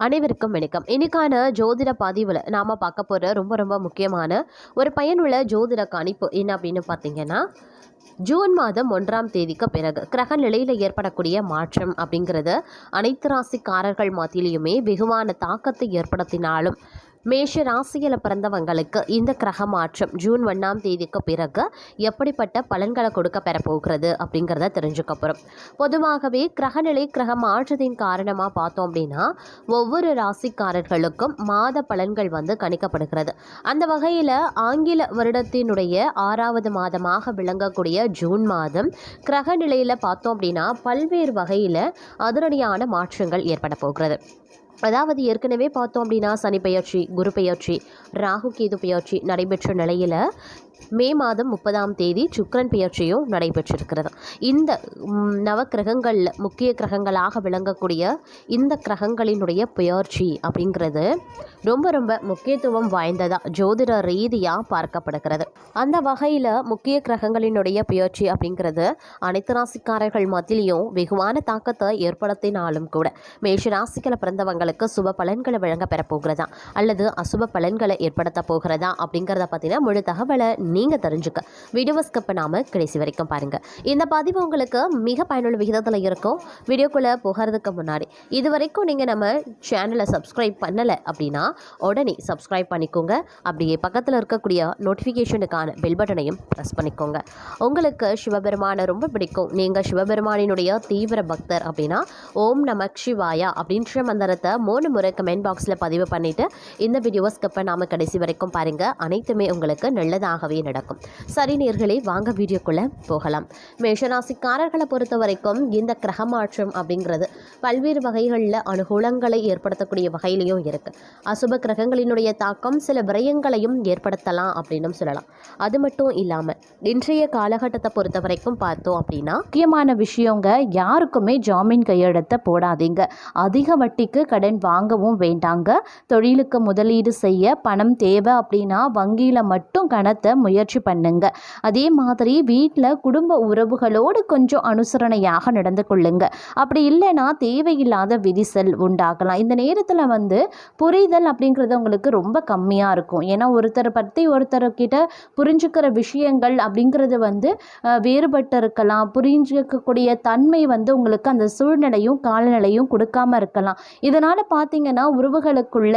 அனைவருக்கும் வணக்கம். இன்னைக்கான ஜோதிட பதிவில் நாம் பார்க்க போகிற ரொம்ப ரொம்ப முக்கியமான ஒரு பயனுள்ள ஜோதிட கணிப்பு என்ன அப்படின்னு பார்த்தீங்கன்னா ஜூன் மாதம் ஒன்றாம் தேதிக்கு பிறகு கிரக நிலையில் ஏற்படக்கூடிய மாற்றம் அப்படிங்கிறது அனைத்து ராசிக்காரர்கள் மத்தியிலையுமே வெகுவான தாக்கத்தை ஏற்படுத்தினாலும் மேஷ ராசியில் பிறந்தவங்களுக்கு இந்த கிரக மாற்றம் ஜூன் ஒன்றாம் தேதிக்கு பிறகு எப்படிப்பட்ட பலன்களை கொடுக்க பெறப்போகிறது அப்படிங்கிறத தெரிஞ்சுக்க போகிறோம் பொதுவாகவே கிரகநிலை கிரக மாற்றத்தின் காரணமாக பார்த்தோம் அப்படின்னா ஒவ்வொரு ராசிக்காரர்களுக்கும் மாத பலன்கள் வந்து கணிக்கப்படுகிறது. அந்த வகையில் ஆங்கில வருடத்தினுடைய ஆறாவது மாதமாக விளங்கக்கூடிய ஜூன் மாதம் கிரக நிலையில் பார்த்தோம் அப்படின்னா பல்வேறு வகையில் அதிரடியான மாற்றங்கள் ஏற்பட போகிறது. அதாவது ஏற்கனவே பார்த்தோம் அப்படின்னா சனி பெயர்ச்சி குரு பெயர்ச்சி ராகு கேது பெயர்ச்சி நடைபெற்ற நிலையில் மே மாதம் முப்பதாம் தேதி சுக்கரன் பெயர்ச்சியும் நடைபெற்றிருக்கிறது. இந்த நவக்கிரகங்களில் முக்கிய கிரகங்களாக விளங்கக்கூடிய இந்த கிரகங்களினுடைய பெயர்ச்சி அப்படிங்கிறது ரொம்ப ரொம்ப முக்கியத்துவம் வாய்ந்ததாக ஜோதிட ரீதியாக பார்க்கப்படுகிறது. அந்த வகையில் முக்கிய கிரகங்களினுடைய பெயர்ச்சி அப்படிங்கிறது அனைத்து ராசிக்காரர்கள் மத்தியிலையும் வெகுவான தாக்கத்தை ஏற்படுத்தினாலும் கூட மேஷ ராசிகளை பிறந்தவங்களுக்கு சுப பலன்களை வழங்க பெறப்போகிறதா அல்லது அசுப பலன்களை ஏற்படுத்த போகிறதா அப்படிங்கிறத பற்றின முழு தகவலை நீங்கள் தெரிஞ்சுக்க. வீடியோவை ஸ்கிப் பண்ணாமல் கடைசி வரைக்கும் பாருங்கள் இந்த பதிவு உங்களுக்கு மிக பயனுள்ள விகிதத்தில் இருக்கும். வீடியோக்குள்ளே போகிறதுக்கு முன்னாடி இது வரைக்கும் நீங்கள் நம்ம சேனலை சப்ஸ்கிரைப் பண்ணலை அப்படின்னா உடனே சப்ஸ்கிரைப் பண்ணிக்கோங்க. அப்படியே பக்கத்தில் இருக்கக்கூடிய நோட்டிஃபிகேஷனுக்கான பெல் பட்டனையும் ப்ரெஸ் பண்ணிக்கோங்க. உங்களுக்கு சிவபெருமானை ரொம்ப பிடிக்கும். நீங்கள் சிவபெருமானினுடைய தீவிர பக்தர் அப்படின்னா ஓம் நம சிவாயா அப்படின்ற மந்திரத்தை மூணு முறை கமெண்ட் பாக்ஸில் பதிவு பண்ணிவிட்டு இந்த வீடியோவை ஸ்கிப் பண்ணாமல் கடைசி வரைக்கும் பாருங்கள் அனைத்துமே உங்களுக்கு நல்லதாகவே நடக்கும். சரி நேர்களே வாங்க வீடியோக்குள்ளே போகலாம். மேஷராசிக்காரர்களை பொறுத்த வரைக்கும் இந்த கிரக மாற்றம் அப்படிங்கிறது பல்வேறு வகைகளில் அனுகூலங்களை ஏற்படுத்தக்கூடிய வகையிலையும் இருக்குது அசுப கிரகங்களினுடைய தாக்கம் சில விரயங்களையும் ஏற்படுத்தலாம் அப்படின்னும் சொல்லலாம். அது மட்டும் இல்லாமல் இன்றைய காலகட்டத்தை பொறுத்த வரைக்கும் பார்த்தோம் அப்படின்னா முக்கியமான விஷயங்க யாருக்குமே ஜாமீன் கையெழுத்த போடாதீங்க. அதிக வட்டிக்கு கடன் வாங்கவும் வேண்டாங்க. தொழிலுக்கு முதலீடு செய்ய பணம் தேவை அப்படின்னா வங்கியில் மட்டும் கணத்தை முயற்சி பண்ணுங்க. அதே மாதிரி வீட்டில் குடும்ப உறவுகளோடு கொஞ்சம் அனுசரணையாக நடந்து கொள்ளுங்க. அப்படி இல்லைன்னா தேவையில்லாத விரிசல் உண்டாகலாம். இந்த நேரத்தில் வந்து புரிதல் அப்படிங்கிறது உங்களுக்கு ரொம்ப கம்மியாக இருக்கும். ஏன்னா ஒருத்தரை பற்றி ஒருத்தர்கிட்ட புரிஞ்சுக்கிற விஷயங்கள் அப்படிங்கிறது வந்து வேறுபட்டு இருக்கலாம். புரிஞ்சுக்கக்கூடிய தன்மை வந்து உங்களுக்கு அந்த சூழ்நிலையும் காலநிலையும் கொடுக்காம இருக்கலாம். இதனால் பார்த்தீங்கன்னா உறவுகளுக்குள்ள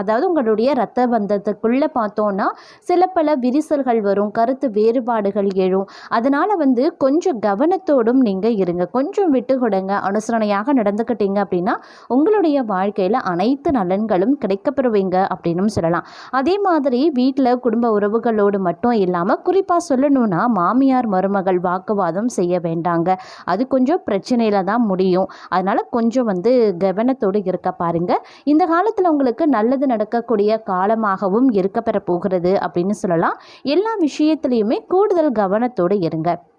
அதாவது உங்களுடைய ரத்த பந்தத்துக்குள்ளே பார்த்தோன்னா சில பல விரிசல்கள் வரும் கருத்து வேறுபாடுகள் எழும். அதனால் வந்து கொஞ்சம் கவனத்தோடும் நீங்கள் இருங்க. கொஞ்சம் விட்டு கொடுங்க. அனுசரணையாக நடந்துக்கிட்டீங்க அப்படின்னா உங்களுடைய வாழ்க்கையில் அனைத்து நலன்களும் கிடைக்கப்பெறுவீங்க அப்படின்னும் சொல்லலாம். அதே மாதிரி வீட்டில் குடும்ப உறவுகளோடு மட்டும் இல்லாமல் குறிப்பாக சொல்லணும்னா மாமியார் மருமகள் வாக்குவாதம் செய்ய வேண்டாங்க. அது கொஞ்சம் பிரச்சனையில் தான் முடியும். அதனால் கொஞ்சம் வந்து கவனத்தோடு இருக்க பாருங்க. இந்த காலத்தில் உங்களுக்கு நல்லது நடக்கக்கூடிய காலமாகவும் இருக்கப்பெற போகிறது அப்படின்னு சொல்லலாம். எல்லா விஷயத்துலையுமே கூடுதல் கவனத்தோடு இருங்க.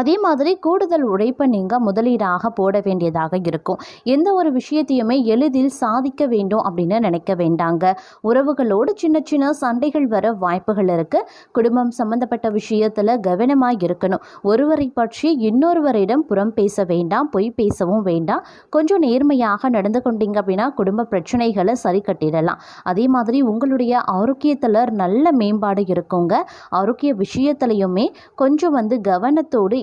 அதே மாதிரி கூடுதல் உழைப்பை நீங்கள் முதலீடாக போட வேண்டியதாக இருக்கும். எந்த ஒரு விஷயத்தையுமே எளிதில் சாதிக்க வேண்டும் அப்படின்னு நினைக்க வேண்டாங்க. உறவுகளோடு சின்ன சின்ன சண்டைகள் வர வாய்ப்புகள் இருக்குது குடும்பம் சம்பந்தப்பட்ட விஷயத்தில் கவனமாக இருக்கணும். ஒருவரை பற்றி இன்னொருவரிடம் புறம் பேச வேண்டாம் பொய் பேசவும் வேண்டாம். கொஞ்சம் நேர்மையாக நடந்து கொண்டீங்க அப்படின்னா குடும்ப பிரச்சனைகளை சரி கட்டிடலாம். அதே மாதிரி உங்களுடைய ஆரோக்கியத்தில் நல்ல மேம்பாடு இருக்குங்க. ஆரோக்கிய விஷயத்துலையுமே கொஞ்சம் வந்து கவனத்தோடு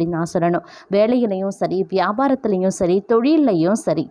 அப்படின்னு நான் சொல்லணும். வேலையிலையும் சரி வியாபாரத்துலேயும் சரி தொழில்லையும் சரி.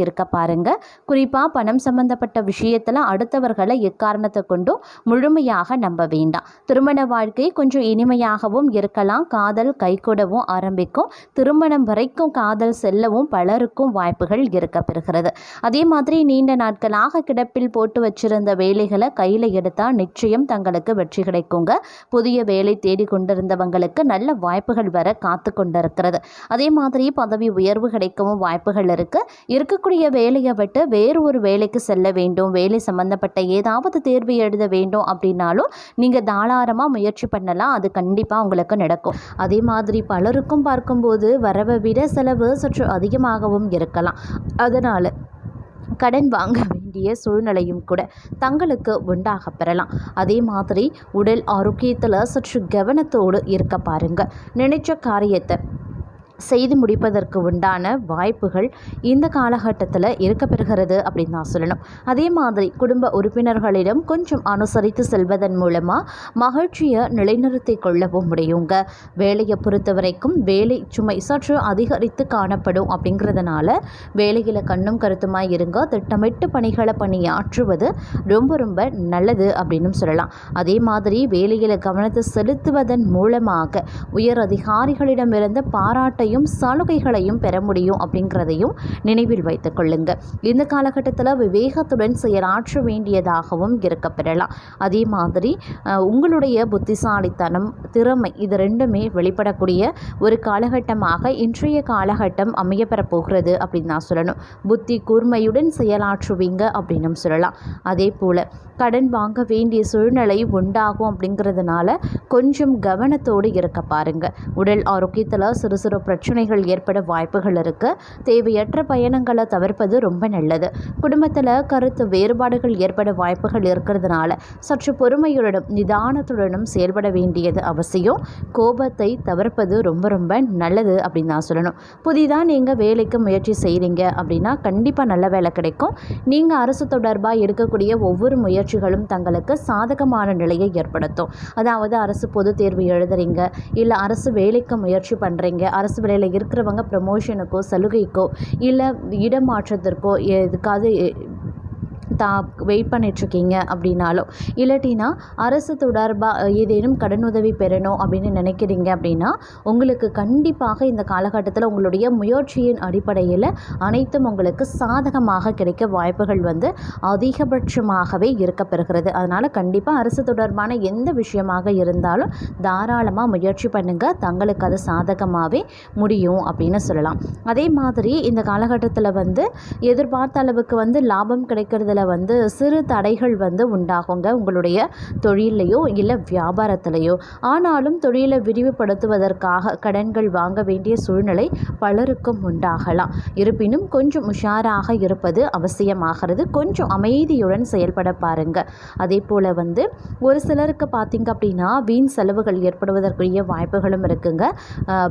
இருக்க பாருங்க. குறிப்பாக பணம் சம்பந்தப்பட்ட விஷயத்தில் அடுத்தவர்களை எக்காரணத்தை கொண்டும் முழுமையாக நம்ப வேண்டாம். திருமண வாழ்க்கை கொஞ்சம் இனிமையாகவும் இருக்கலாம். காதல் கைகூடவும் ஆரம்பிக்கும். திருமணம் வரைக்கும் காதல் செல்லவும் பலருக்கும் வாய்ப்புகள் இருக்க பெறுகிறது அதே மாதிரி நீண்ட நாட்களாக கிடப்பில் போட்டு வச்சிருந்த வேலைகளை கையில் எடுத்தால் நிச்சயம் தங்களுக்கு வெற்றி கிடைக்குங்க. புதிய வேலை தேடி கொண்டிருந்தவங்களுக்கு நல்ல வாய்ப்புகள் வர காத்து கொண்டிருக்கிறது. அதே மாதிரி பதவி உயர்வு கிடைக்கவும் வாய்ப்புகள் இருக்கு. இருக்கக்கூடிய வேலையை விட்டு வேறு ஒரு வேலைக்கு செல்ல வேண்டும். வேலை சம்பந்தப்பட்ட ஏதாவது தேர்வு எழுத வேண்டும் அப்படின்னாலும் நீங்கள் தாராளமாக முயற்சி பண்ணலாம். அது கண்டிப்பாக உங்களுக்கு நடக்கும். அதே மாதிரி பலருக்கும் பார்க்கும்போது வரவை விட செலவு சற்று அதிகமாகவும் இருக்கலாம். அதனால் கடன் வாங்க வேண்டிய சூழ்நிலையும் கூட தங்களுக்கு உண்டாக பெறலாம். அதே மாதிரி உடல் ஆரோக்கியத்தில் சற்று கவனத்தோடு இருக்க பாருங்க. நினைச்ச காரியத்தை செய்து முடிப்பதற்கு உண்டான வாய்ப்புகள் இந்த காலகட்டத்தில் இருக்க பெறுகிறது அப்படின்னு நான் சொல்லணும். அதே மாதிரி குடும்ப உறுப்பினர்களிடம் கொஞ்சம் அனுசரித்து செல்வதன் மூலமாக மகிழ்ச்சியை நிலைநிறுத்தி கொள்ளவும் முடியுங்க. வேலையை பொறுத்த வரைக்கும் வேலை சுமை சற்று அதிகரித்து காணப்படும் அப்படிங்கிறதுனால வேலையில் கண்ணும் கருத்துமாக இருங்க. திட்டமிட்டு பணிகளை பணியாற்றுவது ரொம்ப ரொம்ப நல்லது அப்படின்னு சொல்லலாம். அதே மாதிரி வேலையில் கவனத்தை செலுத்துவதன் மூலமாக உயர் அதிகாரிகளிடமிருந்து பாராட்டை சலுகைகளையும் பெற முடியும் அப்படிங்கிறதையும் நினைவில் வைத்துக் கொள்ளுங்க. இந்த காலகட்டத்தில் விவேகத்துடன் செயலாற்ற வேண்டியதாகவும் இருக்க பெறலாம். அதே மாதிரி உங்களுடைய புத்திசாலித்தனம் திறமை இது ரெண்டுமே வெளிப்படக்கூடிய ஒரு காலகட்டமாக இன்றைய காலகட்டம் அமையப்பெற போகிறது அப்படின்னு நான் சொல்லணும். புத்தி கூர்மையுடன் செயலாற்றுவீங்க அப்படின்னும் சொல்லலாம். அதே போல் கடன் வாங்க வேண்டிய சூழ்நிலை உண்டாகும் அப்படிங்கிறதுனால கொஞ்சம் கவனத்தோடு இருக்க பாருங்கள் உடல் ஆரோக்கியத்தில் சிறு சிறு பிரச்சனைகள் ஏற்பட வாய்ப்புகள் இருக்குது தேவையற்ற பயணங்களை தவிர்ப்பது ரொம்ப நல்லது. குடும்பத்தில் கருத்து வேறுபாடுகள் ஏற்பட வாய்ப்புகள் இருக்கிறதுனால சற்று பொறுமையுடனும் நிதானத்துடனும் செயல்பட வேண்டியது அவசியம். கோபத்தை தவிர்ப்பது ரொம்ப ரொம்ப நல்லது அப்படின்னு நான் சொல்லணும். புதிதாக நீங்கள் வேலைக்கு முயற்சி செய்கிறீங்க அப்படின்னா கண்டிப்பாக நல்ல வேலை கிடைக்கும். நீங்கள் அரசு தொடர்பாக எடுக்கக்கூடிய ஒவ்வொரு முயற்சிகளும் தங்களுக்கு சாதகமான நிலையை ஏற்படுத்தும். அதாவது அரசு பொதுத் தேர்வு எழுதுறீங்க இல்லை அரசு வேலைக்கு முயற்சி பண்ணுறீங்க அரசு வேலையில் இருக்கிறவங்க ப்ரமோஷனுக்கோ சலுகைக்கோ இல்லை இடமாற்றத்திற்கோ எதுக்காவது தா வெயிட் பண்ணிகிட்ருக்கீங்க அப்படின்னாலும் இல்லாட்டினா அரசு தொடர்பாக ஏதேனும் கடனுதவி பெறணும் அப்படின்னு நினைக்கிறீங்க அப்படின்னா உங்களுக்கு கண்டிப்பாக இந்த காலகட்டத்தில் உங்களுடைய முயற்சியின் அடிப்படையில் அனைத்தும் உங்களுக்கு சாதகமாக கிடைக்க வாய்ப்புகள் வந்து அதிகபட்சமாகவே இருக்க பெறுகிறது. அதனால் கண்டிப்பாக அரசு தொடர்பான எந்த விஷயமாக இருந்தாலும் தாராளமாக முயற்சி பண்ணுங்கள் தங்களுக்கு அது சாதகமாகவே முடியும் அப்படின்னு சொல்லலாம். அதே மாதிரி இந்த காலகட்டத்தில் வந்து எதிர்பார்த்த அளவுக்கு வந்து லாபம் கிடைக்கிறதுல வந்து சிறு தடைகள் வந்து உண்டாகுங்க உங்களுடைய தொழிலையோ இல்லை வியாபாரத்திலையோ. ஆனாலும் தொழிலை விரிவுபடுத்துவதற்காக கடன்கள் வாங்க வேண்டிய சூழ்நிலை பலருக்கும் உண்டாகலாம். இருப்பினும் கொஞ்சம் உஷாராக இருப்பது அவசியமாகிறது. கொஞ்சம் அமைதியுடன் செயல்பட பாருங்க. அதே போல் வந்து ஒரு சிலருக்கு பார்த்தீங்க அப்படின்னா வீண் செலவுகள் ஏற்படுவதற்குரிய வாய்ப்புகளும் இருக்குங்க.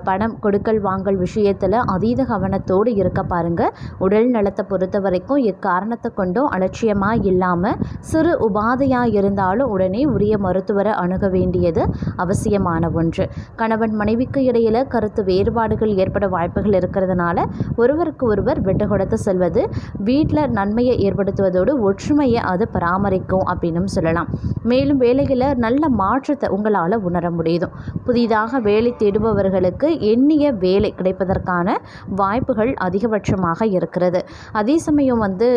பணம் கொடுக்கல் வாங்கல் விஷயத்தில் அதீத கவனத்தோடு இருக்க பாருங்க. உடல் நலத்தை பொறுத்த வரைக்கும் எக்காரணத்தை கொண்டும் அலட்சியம் அலட்சியமாக இல்லாமல் சிறு உபாதையாக இருந்தாலும் உடனே உரிய மருத்துவரை அணுக வேண்டியது அவசியமான ஒன்று. கணவன் மனைவிக்கு இடையில் கருத்து வேறுபாடுகள் ஏற்பட வாய்ப்புகள் இருக்கிறதுனால ஒருவருக்கு ஒருவர் விட்டு கொடுத்து செல்வது வீட்டில் நன்மையை ஏற்படுத்துவதோடு ஒற்றுமையை அது பராமரிக்கும் அப்படின்னு சொல்லலாம். மேலும் வேலையில் நல்ல மாற்றத்தை உங்களால் உணர முடியும் புதிதாக வேலை தேடுபவர்களுக்கு எண்ணிய வேலை கிடைப்பதற்கான வாய்ப்புகள் அதிகபட்சமாக இருக்கிறது. அதே சமயம் வந்து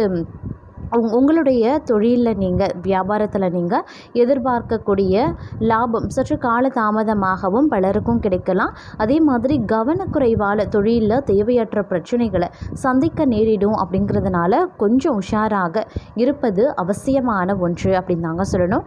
உங்களுடைய தொழிலில் நீங்கள் வியாபாரத்தில் நீங்கள் எதிர்பார்க்கக்கூடிய லாபம் சற்று கால தாமதமாகவும் பலருக்கும் கிடைக்கலாம். அதே மாதிரி கவனக்குறைவால் தொழிலில் தேவையற்ற பிரச்சனைகளை சந்திக்க நேரிடும் அப்படிங்கிறதுனால கொஞ்சம் உஷாராக இருப்பது அவசியமான ஒன்று அப்படின்னு தாங்க சொல்லணும்.